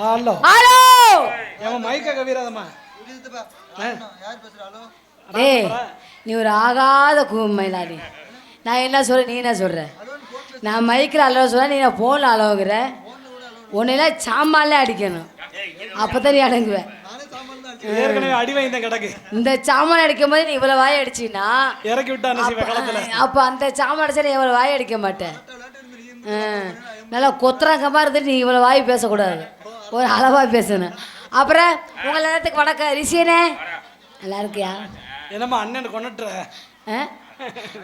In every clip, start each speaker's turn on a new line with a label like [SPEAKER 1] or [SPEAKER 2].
[SPEAKER 1] Hello
[SPEAKER 2] hello ஏமா மைக்க கவிராதம்மா
[SPEAKER 1] ஏய் நீ ஒரு ஆகாத குமைலாடி நான் என்ன சொல்கிறேன் நீ என்ன சொல்கிற நான் மைக்கில் அளவு சொல்ல நீ நான் ஃபோனில் அளவுகிற உன்னையெல்லாம் சாமான்ல அடிக்கணும். அப்போ தான் நீ அடங்குவேன்
[SPEAKER 2] ஏற்கனவே அடி வாங்கி கிடக்கு.
[SPEAKER 1] இந்த சாமான் அடிக்கும் போது நீ இவ்வளோ வாய் அடிச்சின்னா
[SPEAKER 2] இறக்கி விட்டா
[SPEAKER 1] அப்போ அந்த சாமான் அடிச்சா நீ இவ்வளோ வாய் அடிக்க மாட்டேன் ஆ, நல்லா கொத்துறாங்கம்மா இருந்து நீ இவ்வளோ வாய் பேசக்கூடாது. ஒரு அளவாக பேசணும். அப்புறம் உங்கள் நேரத்துக்கு வணக்கம். ரிஷியனே நல்லா இருக்கியா?
[SPEAKER 2] என்னம்மா அண்ணன் கொண்டுட்டுற?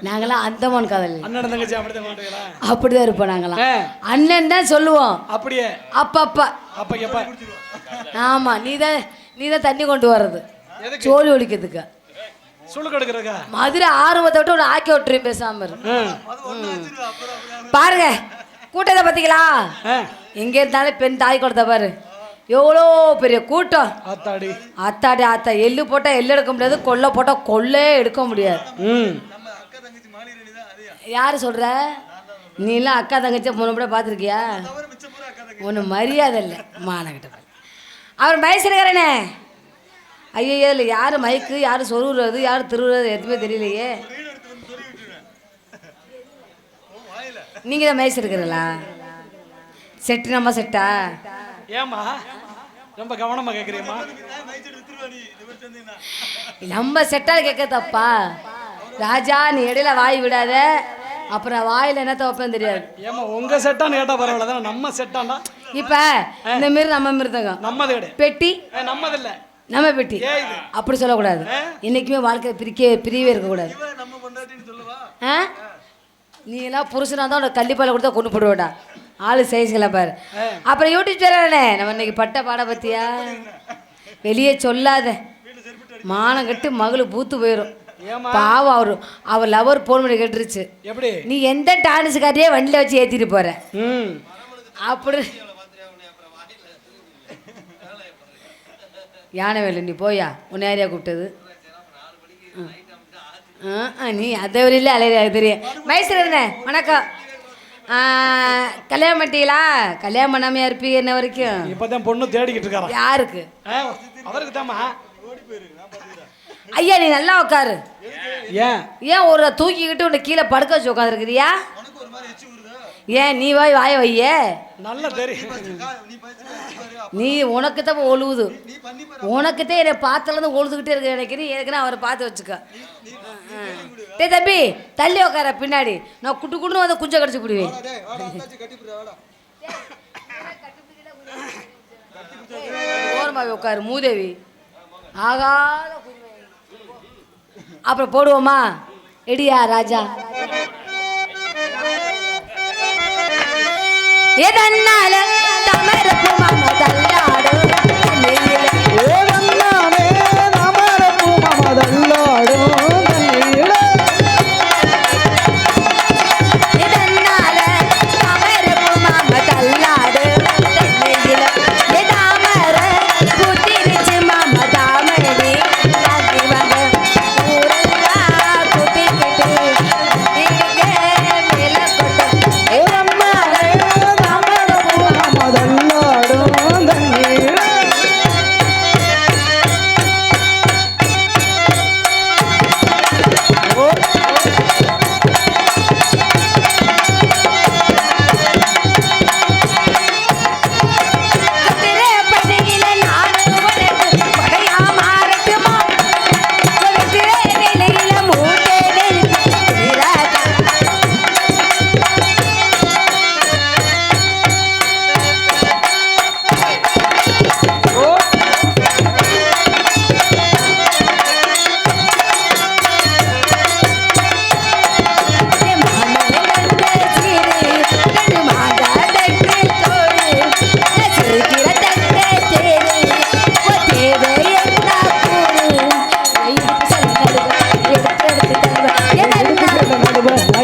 [SPEAKER 1] நாங்களாம் அந்தமான் காதல்.
[SPEAKER 2] அண்ணன் தங்கச்சி அப்படிதான்
[SPEAKER 1] இருப்போம் நாங்களாம் அண்ணன் தான் சொல்லுவோம்.
[SPEAKER 2] அப்படியே.
[SPEAKER 1] அப்பப்ப.
[SPEAKER 2] அப்ப
[SPEAKER 1] ஆமா நீ தான் நீ தான் தண்ணி கொண்டு வர்றது? சோழி ஒழிக்கிறதுக்கு. மதுரை ஆர்வத்தை விட்டு ஒரு ஆக்கி விட்டுரும் பேசாம இரு. பாருங்க கூட்டத்தை பார்த்தீங்களா? எங்க இருந்தாலும் பெண் தாய் கொடுத்த பாரு. எவ்வளோ பெரிய கூட்டம்.
[SPEAKER 2] ஆத்தாடி.
[SPEAKER 1] அத்தாடி ஆத்தா எள்ளு போட்டா எள்ளு எடுக்க முடியாது கொல்லை போட்டா கொல்லே எடுக்க முடியாது.
[SPEAKER 2] ம்.
[SPEAKER 1] யாரு சொல்ற? நீ எல்லாம் அக்கா தங்கச்சி முன்னப்பட பார்த்துருக்கியா? ஒன்று மரியாதை இல்லை. மானகிட்ட. அவர் மயசிருக்கிறனே ஐயோ இல்லை யார் மைக்கு யார் சொருகிறது யார் திருவுறது எதுவுமே தெரியலையே. நீங்கள் தான் மயசிருக்கிறீங்களா செட்டு நம்ம செட்டா?
[SPEAKER 2] ஏம்மா? ரொம்ப கவனமா கேக்குறியம்மா
[SPEAKER 1] நம்ம செட்டால் கேட்க தப்பா? ராஜா நீ இடையில வாய் விடாத. அப்புறம் வாயில் என்ன வைப்பேன்னு தெரியாது.
[SPEAKER 2] ஏம்மா உங்க செட்டான்னு கேட்டா பரவாயில்ல தானே? நம்ம செட்டாண்டா
[SPEAKER 1] இப்போ இந்த மாரி நம்ம மிருதங்க
[SPEAKER 2] நம்மது கிடையாது.
[SPEAKER 1] பெட்டி?
[SPEAKER 2] நம்மது இல்ல
[SPEAKER 1] நம்ம பெட்டி. அப்படி சொல்லக்கூடாது. என்னைக்குமே வாழ்க்கை பிரிக்க பிரியவே இருக்கக்கூடாது. ஆ? நீ எல்லாம் புருஷனா தான் உனக்கு கள்ளிப்பாலை கொடுத்தா கொண்டு போடுவேடா ஆளு சைஸ்களை பாரு. அப்புறம் யூடியூப் சேனல்னே நம்ம இன்னைக்கு பட்ட பாட பத்தியா? வெளியே சொல்லாத. மானம் கட்டு மகளு பூத்து போயிடும் பாவம் அவரு. அவர் லவர் போன் பண்ணி கேட்டுருச்சு.
[SPEAKER 2] எப்படி?
[SPEAKER 1] நீ எந்த டான்ஸுக்காரியே வண்டியில் வச்சு ஏற்றிட்டு போற?
[SPEAKER 2] ம்.
[SPEAKER 1] அப்படி. யானை வேலு நீ போயா? உன்னை யாரையா கூப்பிட்டது? நீ அதை வரையில அலையா தெரியும். மைசூர் வணக்கம். ஆ, கல்யாணம் பண்ணிட்டீங்களா? கல்யாணம் பண்ணாமையா இருப்பீங்க என்ன வரைக்கும்?
[SPEAKER 2] இப்பதான் பொண்ணு தேடிக்கிட்டு இருக்காரா?
[SPEAKER 1] யாருக்கு?
[SPEAKER 2] அவருக்கு தாம்மா
[SPEAKER 1] ஐயா நீ நல்லா உட்காரு
[SPEAKER 2] ஏன்?
[SPEAKER 1] ஏன் ஒரு தூக்கிக்கிட்டு உன்னை கீழே படுக்க வச்சு உட்காந்துருக்கிறியா ஏன் நீ வாய் வாய வையே.
[SPEAKER 2] நல்லா தெரியும்.
[SPEAKER 1] நீ உனக்கு தான் ஒழுகுது. உனக்கு தான் என்னை பார்த்தலேருந்து ஒழுதுகிட்டே இருக்க நினைக்கிறேன். ஏற்கனவே அவரை பார்த்து வச்சுக்க. டேய் தம்பி தள்ளி உட்கார பின்னாடி. நான் குட்டு குட்டு வந்து குஞ்சை கடிச்சு விடுவேன் ஓரமாவே உட்காரு மூதேவி. ஆகாத. அப்புறம் போடுவோமா? எடியா ராஜா. எதன்னால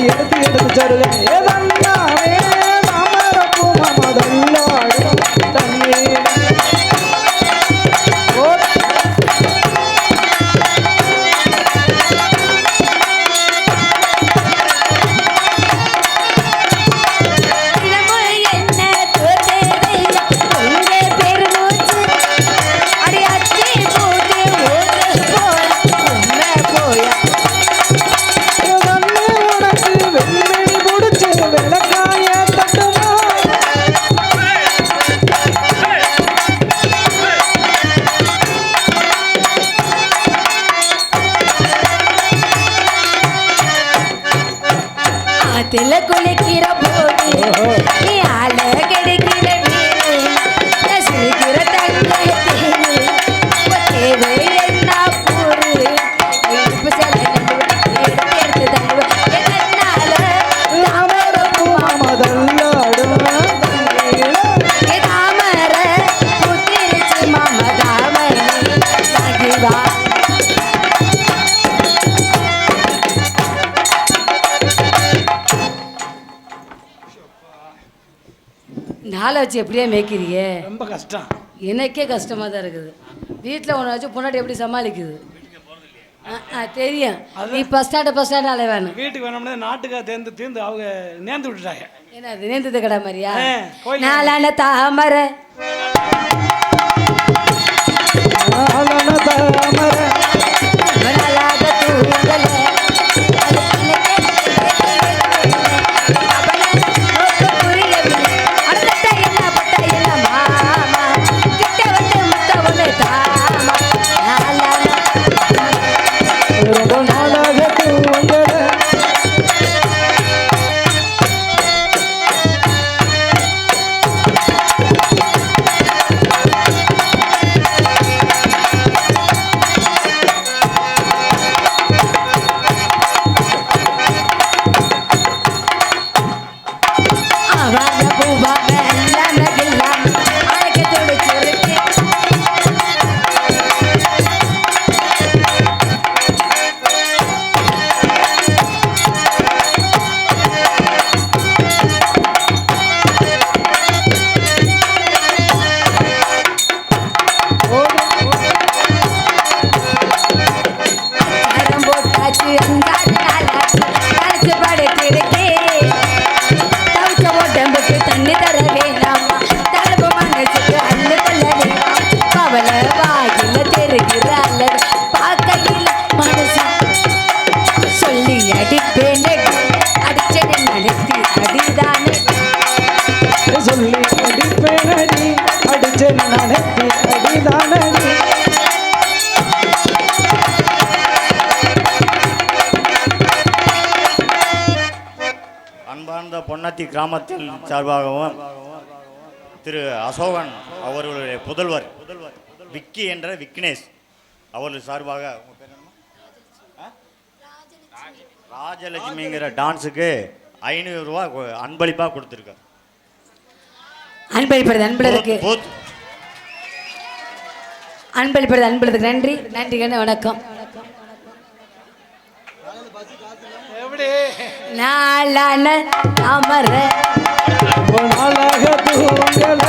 [SPEAKER 1] எடுத்து எடுத்து சருகன் ஏதான் நாளை வச்சு எப்படியே மேய்க்கிறியே?
[SPEAKER 2] ரொம்ப கஷ்டம்.
[SPEAKER 1] எனக்கே கஷ்டமாக தான் இருக்குது. வீட்டில் ஒன்று வச்சு பொண்டாட்டி எப்படி சமாளிக்குது? தெரியும். நீ ஃபஸ்ட் ஸ்டாண்டு ஃபஸ்ட் ஸ்டாண்டு அலை வேணும்
[SPEAKER 2] வீட்டுக்கு வேணும்னா நாட்டுக்காக தேர்ந்து தீர்ந்து அவங்க நேர்ந்து விட்டுட்டாங்க.
[SPEAKER 1] ஏன்னா அது நேர்ந்தது கடை மாதிரியா?
[SPEAKER 2] நாளான தாமரை.
[SPEAKER 1] நாளான தாமரை அவனாலாக தூங்கல. அது
[SPEAKER 3] கிராமத்தில் சார்பாகவும் திரு அசோகன் அவர்களுடைய புதல்வர் விக்கி என்ற விக்னேஷ் அவர்கள் சார்பாக? ராஜலட்சுமிங்கிற டான்ஸுக்கு ஐநூறுரூவா அன்பளிப்பாக கொடுத்துருக்கார்.
[SPEAKER 1] அன்பளிப்படுது அன்பளிக்கு
[SPEAKER 3] போத்
[SPEAKER 1] அன்பளிப்படுது அன்பளிதுக்கு நன்றி. நன்றி வணக்கம்
[SPEAKER 2] எப்படி
[SPEAKER 1] நாளான அமர
[SPEAKER 2] நாளாக தூங்கல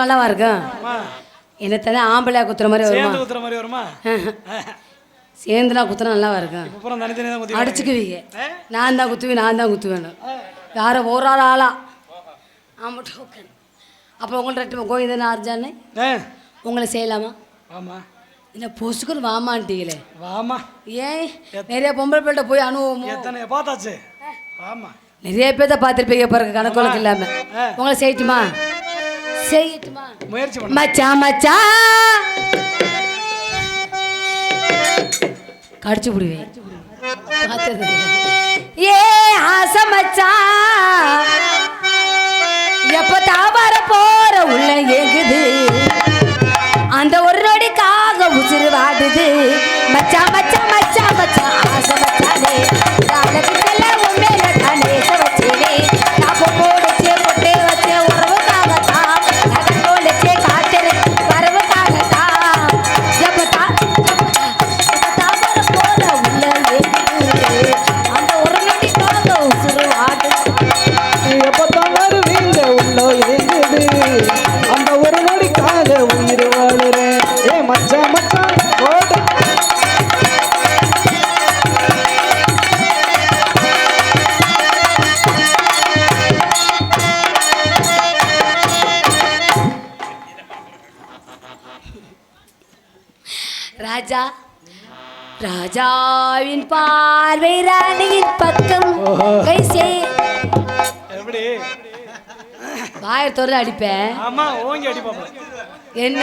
[SPEAKER 1] தனியாக குத்துற நல்லாவா இருக்கும்
[SPEAKER 2] அம்மா
[SPEAKER 1] என்ன தானே ஆம்பளையா குத்துற மாதிரி வருமா?
[SPEAKER 2] ஊத்துற மாதிரி வருமா?
[SPEAKER 1] சேர்ந்துனா குத்துனா நல்லாவா இருக்கும் அடிச்சுக்குவீங்க. நான் தான் குத்துவேன் நான் தான் குத்துவேன். யாரோ ஒரு ஆள் ஆளா. ஆமாம் டோக்கன் அப்புறம் உங்கள்ட்ட கோவிந்தன் ஆர்ஜானே
[SPEAKER 2] ஆ.
[SPEAKER 1] உங்களை செய்யலாமா?
[SPEAKER 2] வாமா
[SPEAKER 1] என்ன பொசுக்குன்னு வாமான்ட்டீங்களே
[SPEAKER 2] வாமா.
[SPEAKER 1] ஏன்? நிறைய பொம்பளை பிள்ளை போய் அனுபவமோ
[SPEAKER 2] எத்தனை பார்த்தாச்சு? வாமா.
[SPEAKER 1] நிறைய பேர்த்த பார்த்துருப்பீங்க பாருங்க கணக்கு இல்லாம. உங்களை செய்யட்டுமா? செய்யட்டுமா
[SPEAKER 2] முயற்சி பண்ண.
[SPEAKER 1] மச்சான் மச்சான் கடிச்சு விடுவேன். ஏ ஆசை மச்சான் எப்ப தாவர போற உள்ள ஏங்குது? அந்த ஒரு நொடிக்காக உசுறு வாடுது. மச்சான் ராஜா. ராஜாவின் பார்வை ராணியின் பக்கம் கை சே
[SPEAKER 2] எப்படி?
[SPEAKER 1] வாயை திறந்து அடிப்பேன்
[SPEAKER 2] ஆமா ஓங்கி அடிப்பாப்பா
[SPEAKER 1] என்ன?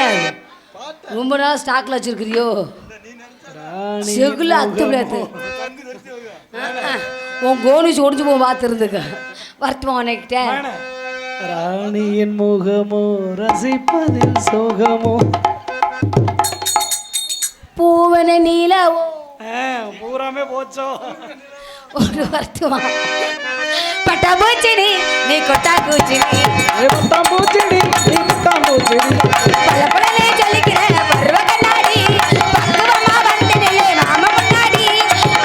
[SPEAKER 1] ரொம்ப நாள் ஸ்டாக்ல வச்சிருக்கிறியோ? செகுல அத்து முடியாது உன் கோனிச்சு ஒடிஞ்சு போக பார்த்துருந்துக்க வரட்டுமா உனக்கிட்ட.
[SPEAKER 2] ராணியின் முகமோ ரசிப்பதில் சோகமோ.
[SPEAKER 1] பூவன நீலவோ.
[SPEAKER 2] பூராமே போச்சோ.
[SPEAKER 1] ஒரு வரட்டுமா பட்டா பூச்சினி நீ கொட்டா பூச்சினி
[SPEAKER 2] ஏ பட்டாம் பூச்செடி நீ பட்டாம் பூச்செடி
[SPEAKER 1] பல படலே சொல்லிக்கிறேன் பருவ கண்ணாடி. பக்குவமா வந்து நில்லு மாம முன்னாடி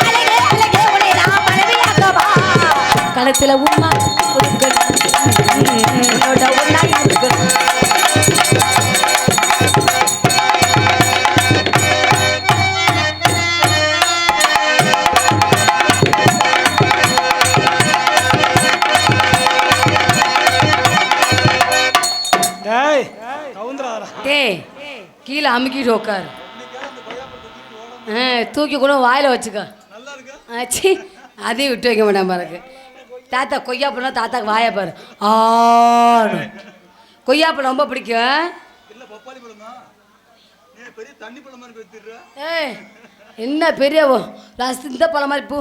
[SPEAKER 1] அழகே அழகே உன்னை நான் மனைவியாக்கவா? களத்துல உமா கீழே அமுக்கிட்டு உட்காரு ஆ தூக்கி கூட வாயில் வச்சுக்க. ஆச்சு அதையும் விட்டு வைக்க மாட்டேன் பாருங்க. தாத்தா கொய்யாப்பழம் தாத்தாக்கு வாயை பாரு. ஆடு. கொய்யாப்பழம் ரொம்ப பிடிக்கும். ஏய் என்ன பெரிய இந்த பழம் மாதிரி பூ.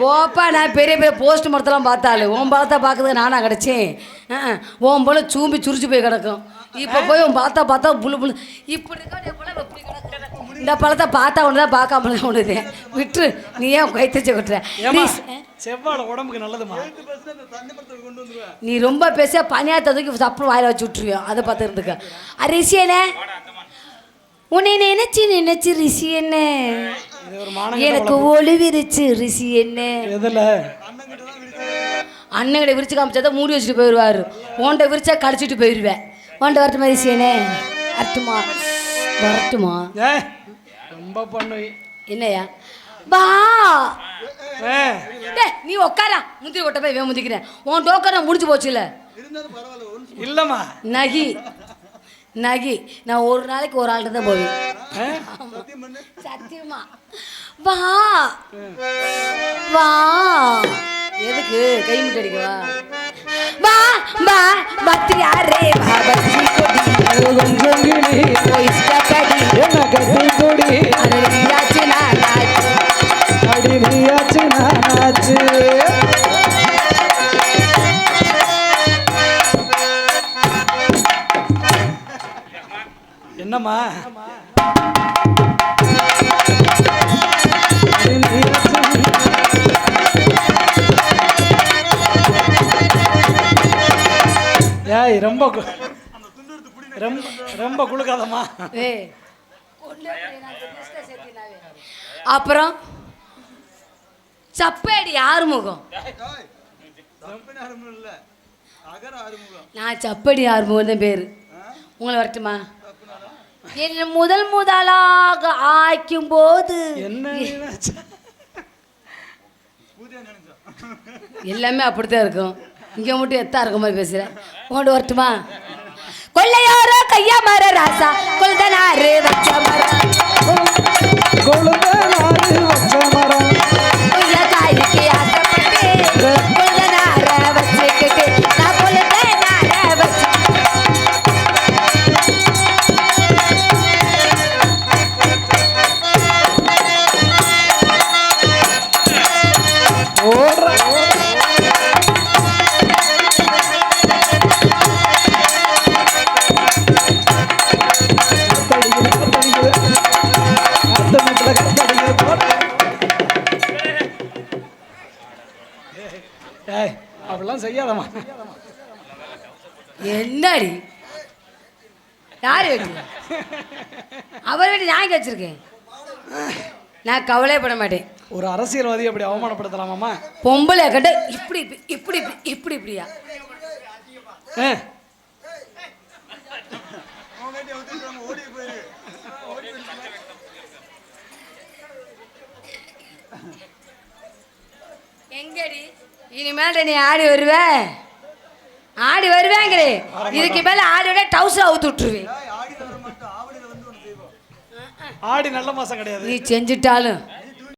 [SPEAKER 1] போப்பா நான் பெரிய பெரிய போஸ்ட் மரத்தெல்லாம் பார்த்தாலு உன் பழத்தை பார்க்கறதுக்கு நானா கிடச்சேன். உன் பழம் சூம்பி சுரிச்சு போய் கிடக்கும். இப்போ போய் உன் பார்த்தா பார்த்தா புழு புழு இப்படி இந்த பழத்தை பார்த்தா ஒன்று தான் பார்க்காம ஒன்றுது விட்டுரு. நீ ஏன் கைத்தச்சு விட்டுற ப்ளீஸ்
[SPEAKER 2] செவ்வாழை உடம்புக்கு நல்லதுமா
[SPEAKER 1] நீ ரொம்ப பேச பனியாத்த தூக்கி சப்பு வாயில வச்சு விட்டுருவியோ? அதை பார்த்து இருந்துக்க. அரிசியனே உன்னை நினைச்சு நினைச்சு ரிஷி என்ன?
[SPEAKER 2] இது ஒரு மானம்
[SPEAKER 1] எனக்கு ஒளிவிருச்சு ரிஷி என்ன?
[SPEAKER 2] எதுல?
[SPEAKER 1] அண்ணங்கிட்ட விரிச்சு காமிச்சா மூடி வச்சுட்டு போயிடுவாரு. உன்கிட்ட விரிச்சா கடிச்சிட்டு போயிடுவேன் உன்கிட்ட வரட்டுமா ரிஷியனே வரட்டுமா? வரட்டுமா?
[SPEAKER 2] ஏ ரொம்ப பண்ணுவி
[SPEAKER 1] என்னையா வா. டேய், நீ உட்காரா முந்திரி கொட்ட போய் வேன் முந்திக்கிறேன். உன் டோக்கரை முடிஞ்சு போச்சுல.
[SPEAKER 2] இல்லம்மா.
[SPEAKER 1] நகி. நகி. நான் ஒரு நாளைக்கு ஒரு ஆள்கிட்ட தான் போவேன்? சத்தியமா. வா. வா. எதுக்கு? கை முட்டை அடிக்கவா? வா வா. பத்திரியாரே வா. பச்சி கொடி. போய் கடி
[SPEAKER 2] ஏய் ரொம்ப ரொம்ப ரொம்ப குளுக்காதம்மா.
[SPEAKER 1] ஏய். அப்புறம் சப்பேடி யார் முகம் நான் சப்படி ஆறுமுகம் தான் பேர். உங்களை வரட்டுமா? என்ன முதல் முதலாக ஆக்கும் போது? எல்லாமே அப்படித்தான் இருக்கும். இங்கே மட்டும் எத்தா இருக்க மாதிரி பேசுகிறேன் உங்கள்கிட்ட வரட்டுமா? கொள்ளையாரோ கையா மர ராசா கொள்தனாரு வச்ச மரம். அவர் வெட்டி நான் வச்சிருக்கேன்? நான் கவலைப்பட மாட்டேன்
[SPEAKER 2] ஒரு அரசியல்வாதி அப்படி அவமானப்படுத்தலாமாம்மா?
[SPEAKER 1] பொம்பளை கட்ட இப்படி இப்படி இப்படி இப்படி இப்படி இப்படியா எங்கடி? இனிமேல் நீ ஆடி வருவ. ஆடி வருவேங்கிறே. இதுக்கு மேல ஆடி விட டவுசர் அவுத்து விட்டுருவேன்.
[SPEAKER 2] ஆடி நல்ல மாசம் கிடையாது.
[SPEAKER 1] நீ செஞ்சுட்டாலும்